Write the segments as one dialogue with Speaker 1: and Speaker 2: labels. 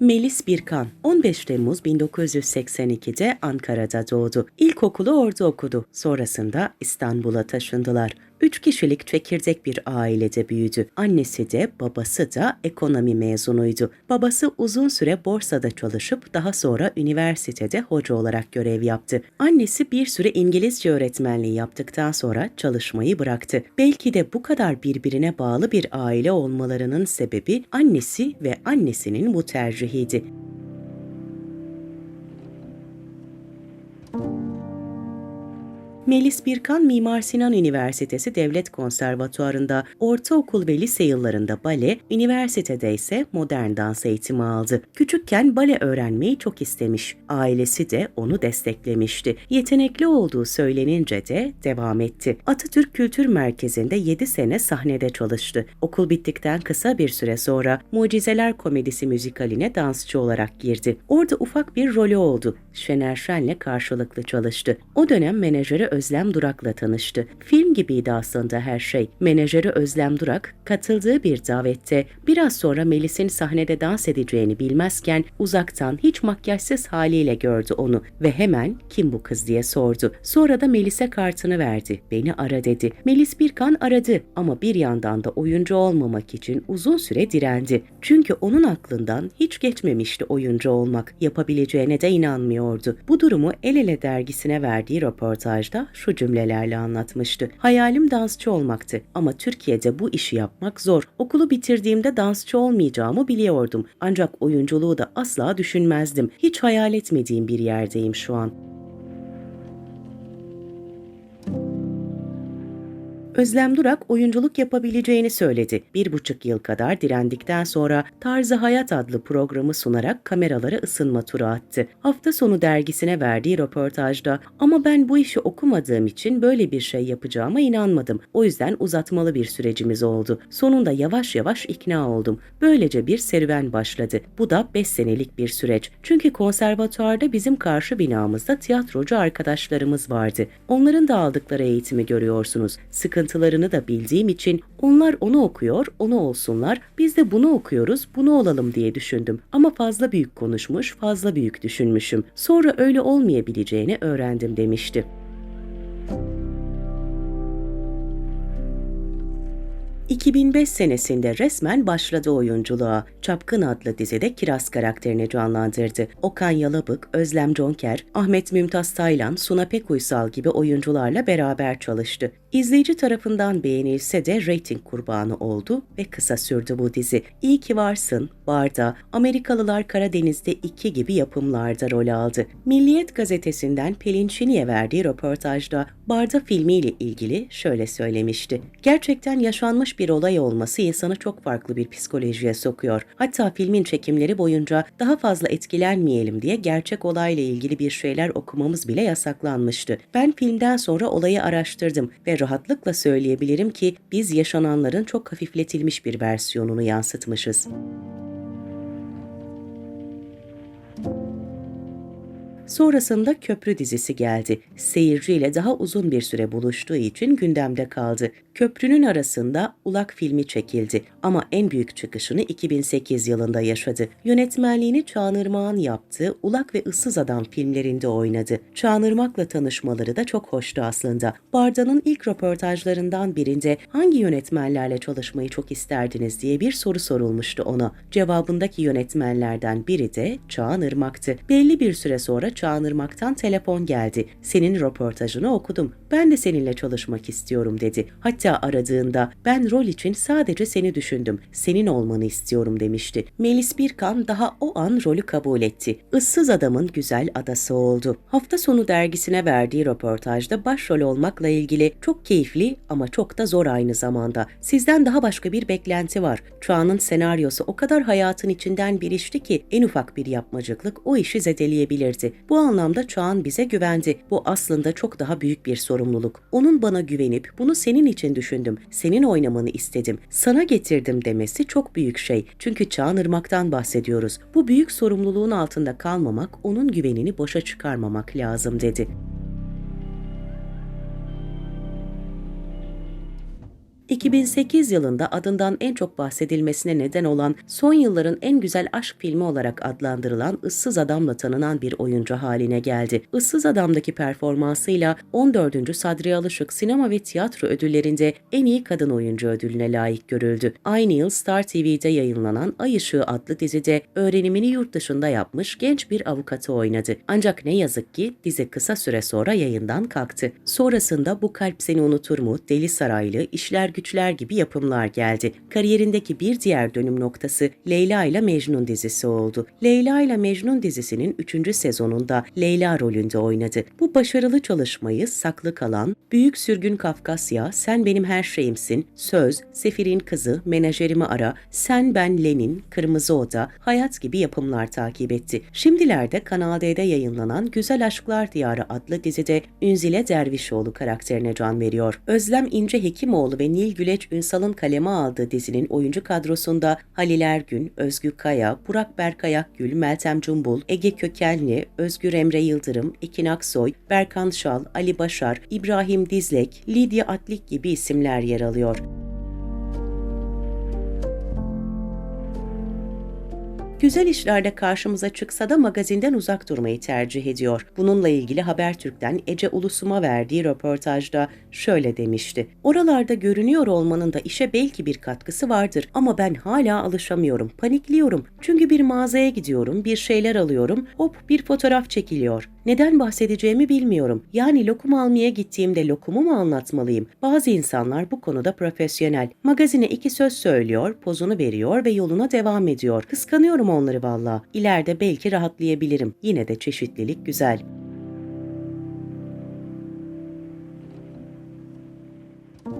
Speaker 1: Melis Birkan 15 Temmuz 1982'de Ankara'da doğdu. İlkokulu orada okudu. Sonrasında İstanbul'a taşındılar. Üç kişilik çekirdek bir ailede büyüdü. Annesi de babası da ekonomi mezunuydu. Babası uzun süre borsada çalışıp daha sonra üniversitede hoca olarak görev yaptı. Annesi bir süre İngilizce öğretmenliği yaptıktan sonra çalışmayı bıraktı. Belki de bu kadar birbirine bağlı bir aile olmalarının sebebi annesi ve annesinin bu tercihiydi. Melis Birkan Mimar Sinan Üniversitesi Devlet Konservatuarı'nda ortaokul ve lise yıllarında bale, üniversitede ise modern dans eğitimi aldı. Küçükken bale öğrenmeyi çok istemiş. Ailesi de onu desteklemişti. Yetenekli olduğu söylenince de devam etti. Atatürk Kültür Merkezi'nde 7 sene sahnede çalıştı. Okul bittikten kısa bir süre sonra Mucizeler Komedisi müzikaline dansçı olarak girdi. Orada ufak bir rolü oldu. Şener Şen'le karşılıklı çalıştı. O dönem menajeri Özlem Durak'la tanıştı. Film gibiydi aslında her şey. Menajeri Özlem Durak katıldığı bir davette biraz sonra Melis'in sahnede dans edeceğini bilmezken uzaktan hiç makyajsız haliyle gördü onu ve hemen kim bu kız diye sordu. Sonra da Melis'e kartını verdi. Beni ara dedi. Melis Birkan aradı ama bir yandan da oyuncu olmamak için uzun süre direndi. Çünkü onun aklından hiç geçmemişti oyuncu olmak. Yapabileceğine de inanmıyordu. Bu durumu El Ele dergisine verdiği röportajda şu cümlelerle anlatmıştı. Hayalim dansçı olmaktı ama Türkiye'de bu işi yapmak zor. Okulu bitirdiğimde dansçı olmayacağımı biliyordum. Ancak oyunculuğu da asla düşünmezdim. Hiç hayal etmediğim bir yerdeyim şu an. Özlem Durak oyunculuk yapabileceğini söyledi. Bir buçuk yıl kadar direndikten sonra Tarzı Hayat adlı programı sunarak kameralara ısınma turu attı. Hafta sonu dergisine verdiği röportajda ama ben bu işi okumadığım için böyle bir şey yapacağıma inanmadım. O yüzden uzatmalı bir sürecimiz oldu. Sonunda yavaş yavaş ikna oldum. Böylece bir serüven başladı. Bu da 5 senelik bir süreç. Çünkü konservatuarda bizim karşı binamızda tiyatrocu arkadaşlarımız vardı. Onların da aldıkları eğitimi görüyorsunuz. Sıkıntı sıkıntılarını da bildiğim için onlar onu okuyor, onu olsunlar, biz de bunu okuyoruz, bunu olalım diye düşündüm. Ama fazla büyük konuşmuş, fazla büyük düşünmüşüm. Sonra öyle olmayabileceğini öğrendim demişti. ...2005 senesinde resmen başladı oyunculuğa. Çapkın adlı dizide Kiraz karakterini canlandırdı. Okan Yalabık, Özlem Conker, Ahmet Mümtaz Taylan, Suna Pekuysal gibi oyuncularla beraber çalıştı. İzleyici tarafından beğenilse de reyting kurbanı oldu ve kısa sürdü bu dizi. İyi ki varsın, Barda, Amerikalılar Karadeniz'de iki gibi yapımlarda rol aldı. Milliyet gazetesinden Pelin Çini'ye verdiği röportajda Barda filmiyle ilgili şöyle söylemişti. Gerçekten yaşanmış bir olay olması insanı çok farklı bir psikolojiye sokuyor. Hatta filmin çekimleri boyunca daha fazla etkilenmeyelim diye gerçek olayla ilgili bir şeyler okumamız bile yasaklanmıştı. Ben filmden sonra olayı araştırdım ve rahatlıkla söyleyebilirim ki biz yaşananların çok hafifletilmiş bir versiyonunu yansıtmışız. Sonrasında Köprü dizisi geldi. Seyirciyle daha uzun bir süre buluştuğu için gündemde kaldı. Köprünün arasında Ulak filmi çekildi ama en büyük çıkışını 2008 yılında yaşadı. Yönetmenliğini Çağınırmak'ın yaptığı Ulak ve Issız Adam filmlerinde oynadı. Çağınırmak'la tanışmaları da çok hoştu aslında. Barda'nın ilk röportajlarından birinde hangi yönetmenlerle çalışmayı çok isterdiniz diye bir soru sorulmuştu ona. Cevabındaki yönetmenlerden biri de Çağınırmak'tı. Belli bir süre sonra Çağınırmak'tan telefon geldi. Senin röportajını okudum. Ben de seninle çalışmak istiyorum dedi. Hatta aradığında ben rol için sadece seni düşündüm. Senin olmanı istiyorum demişti. Melis Birkan daha o an rolü kabul etti. Issız adamın güzel adası oldu. Hafta sonu dergisine verdiği röportajda başrol olmakla ilgili çok keyifli ama çok da zor aynı zamanda. Sizden daha başka bir beklenti var. Çağ'ın senaryosu o kadar hayatın içinden bir işti ki en ufak bir yapmacıklık o işi zedeleyebilirdi. Bu anlamda Çağan bize güvendi. Bu aslında çok daha büyük bir sorumluluk. Onun bana güvenip bunu senin için düşündüm, senin oynamanı istedim, sana getirdim demesi çok büyük şey. Çünkü Çağan Irmak'tan bahsediyoruz. Bu büyük sorumluluğun altında kalmamak, onun güvenini boşa çıkarmamak lazım dedi. 2008 yılında adından en çok bahsedilmesine neden olan son yılların en güzel aşk filmi olarak adlandırılan Issız Adam'la tanınan bir oyuncu haline geldi. Issız Adam'daki performansıyla 14. Sadri Alışık Sinema ve Tiyatro ödüllerinde en iyi kadın oyuncu ödülüne layık görüldü. Aynı yıl Star TV'de yayınlanan Ay Işığı adlı dizide öğrenimini yurt dışında yapmış genç bir avukatı oynadı. Ancak ne yazık ki dizi kısa süre sonra yayından kalktı. Sonrasında Bu Kalp Seni Unutur mu, Deli Saraylı, İşler Güçler gibi yapımlar geldi. Kariyerindeki bir diğer dönüm noktası Leyla ile Mecnun dizisi oldu. Leyla ile Mecnun dizisinin 3. sezonunda Leyla rolünde oynadı. Bu başarılı çalışmayı saklı kalan, Büyük Sürgün Kafkasya, Sen Benim Her Şeyimsin, Söz, Sefir'in Kızı, Menajerimi Ara, Sen Ben Lenin, Kırmızı Oda, Hayat gibi yapımlar takip etti. Şimdilerde Kanal D'de yayınlanan Güzel Aşklar Diyarı adlı dizide Ünzile Dervişoğlu karakterine can veriyor. Özlem İnce Hekimoğlu ve Nil Güleç Ünsal'ın kaleme aldığı dizinin oyuncu kadrosunda Halil Ergün, Özgü Kaya, Burak Berkayakgül, Meltem Cumbul, Ege Kökenli, Özgür Emre Yıldırım, Ekin Aksoy, Berkan Şal, Ali Başar, İbrahim Dizlek, Lidya Atlik gibi isimler yer alıyor. Güzel işlerde karşımıza çıksa da magazinden uzak durmayı tercih ediyor. Bununla ilgili Habertürk'ten Ece Ulusum'a verdiği röportajda şöyle demişti. Oralarda görünüyor olmanın da işe belki bir katkısı vardır ama ben hala alışamıyorum, panikliyorum. Çünkü bir mağazaya gidiyorum, bir şeyler alıyorum, hop bir fotoğraf çekiliyor. Neden bahsedeceğimi bilmiyorum. Yani lokum almaya gittiğimde lokumu mu anlatmalıyım? Bazı insanlar bu konuda profesyonel. Magazine iki söz söylüyor, pozunu veriyor ve yoluna devam ediyor. Kıskanıyorum onları valla. İleride belki rahatlayabilirim. Yine de çeşitlilik güzel.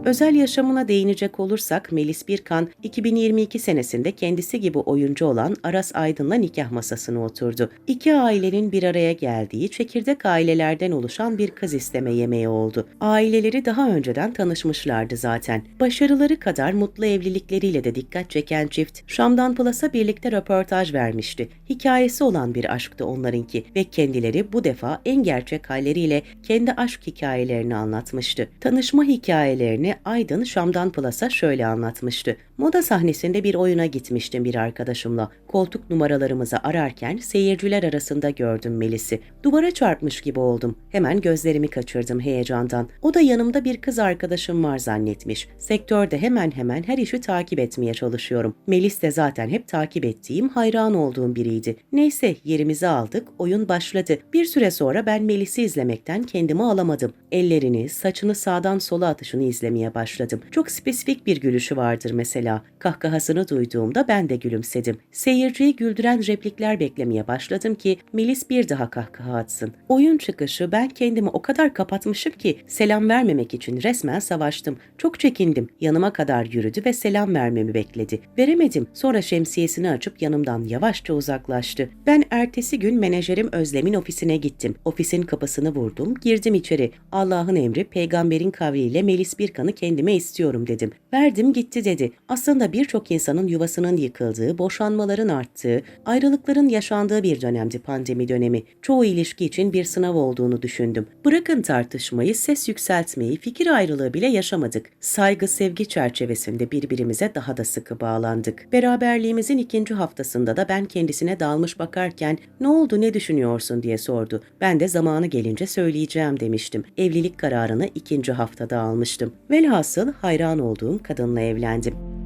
Speaker 1: Özel yaşamına değinecek olursak Melis Birkan 2022 senesinde kendisi gibi oyuncu olan Aras Aydın'la nikah masasına oturdu. İki ailenin bir araya geldiği çekirdek ailelerden oluşan bir kız isteme yemeği oldu. Aileleri daha önceden tanışmışlardı zaten. Başarıları kadar mutlu evlilikleriyle de dikkat çeken çift Şam'dan Plus'a birlikte röportaj vermişti. Hikayesi olan bir aşktı onlarınki ve kendileri bu defa en gerçek halleriyle kendi aşk hikayelerini anlatmıştı. Tanışma hikayelerini Aydın Şam'dan Plus'a şöyle anlatmıştı. Moda sahnesinde bir oyuna gitmiştim bir arkadaşımla. Koltuk numaralarımızı ararken seyirciler arasında gördüm Melis'i. Duvara çarpmış gibi oldum. Hemen gözlerimi kaçırdım heyecandan. O da yanımda bir kız arkadaşım var zannetmiş. Sektörde hemen hemen her işi takip etmeye çalışıyorum. Melis de zaten hep takip ettiğim, hayran olduğum biriydi. Neyse yerimizi aldık, oyun başladı. Bir süre sonra ben Melis'i izlemekten kendimi alamadım. Ellerini, saçını sağdan sola atışını izlemeye başladım. Çok spesifik bir gülüşü vardır mesela. Kahkahasını duyduğumda ben de gülümsedim. Seyirciyi güldüren replikler beklemeye başladım ki Melis bir daha kahkaha atsın. Oyun çıkışı ben kendimi o kadar kapatmışım ki selam vermemek için resmen savaştım. Çok çekindim. Yanıma kadar yürüdü ve selam vermemi bekledi. Veremedim. Sonra şemsiyesini açıp yanımdan yavaşça uzaklaştı. Ben ertesi gün menajerim Özlem'in ofisine gittim. Ofisin kapısını vurdum, girdim içeri. Allah'ın emri, peygamberin kavliyle Melis Birkan'ı kendime istiyorum dedim. Verdim gitti dedi. Aslında birçok insanın yuvasının yıkıldığı, boşanmaların arttığı, ayrılıkların yaşandığı bir dönemdi pandemi dönemi. Çoğu ilişki için bir sınav olduğunu düşündüm. Bırakın tartışmayı, ses yükseltmeyi, fikir ayrılığı bile yaşamadık. Saygı, sevgi çerçevesinde birbirimize daha da sıkı bağlandık. Beraberliğimizin ikinci haftasında da ben kendisine dalmış bakarken ne oldu ne düşünüyorsun diye sordu. Ben de zamanı gelince söyleyeceğim demiştim. Evlilik kararını ikinci haftada almıştım. Velhasıl hayran olduğum kadınla evlendim.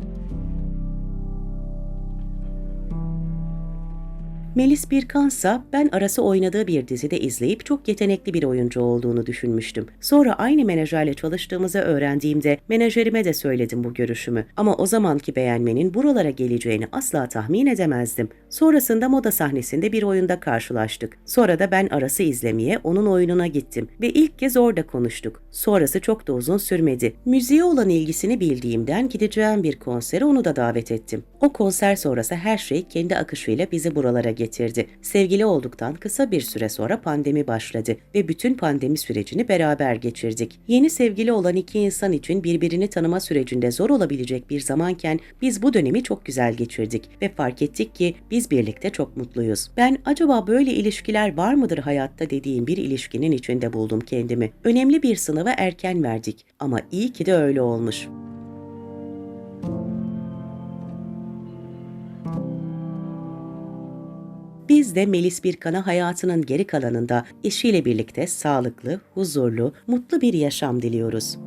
Speaker 1: Melis Birkansa ben arası oynadığı bir dizide izleyip çok yetenekli bir oyuncu olduğunu düşünmüştüm. Sonra aynı menajerle çalıştığımızı öğrendiğimde menajerime de söyledim bu görüşümü. Ama o zamanki beğenmenin buralara geleceğini asla tahmin edemezdim. Sonrasında moda sahnesinde bir oyunda karşılaştık. Sonra da ben arası izlemeye onun oyununa gittim ve ilk kez orada konuştuk. Sonrası çok da uzun sürmedi. Müziğe olan ilgisini bildiğimden gideceğim bir konsere onu da davet ettim. O konser sonrası her şey kendi akışıyla bizi buralara getirdi. Sevgili olduktan kısa bir süre sonra pandemi başladı ve bütün pandemi sürecini beraber geçirdik. Yeni sevgili olan iki insan için birbirini tanıma sürecinde zor olabilecek bir zamanken biz bu dönemi çok güzel geçirdik ve fark ettik ki biz birlikte çok mutluyuz. Ben acaba böyle ilişkiler var mıdır hayatta dediğim bir ilişkinin içinde buldum kendimi. Önemli bir sınavı erken verdik ama iyi ki de öyle olmuş. Biz de Melis Birkan'a hayatının geri kalanında eşiyle birlikte sağlıklı, huzurlu, mutlu bir yaşam diliyoruz.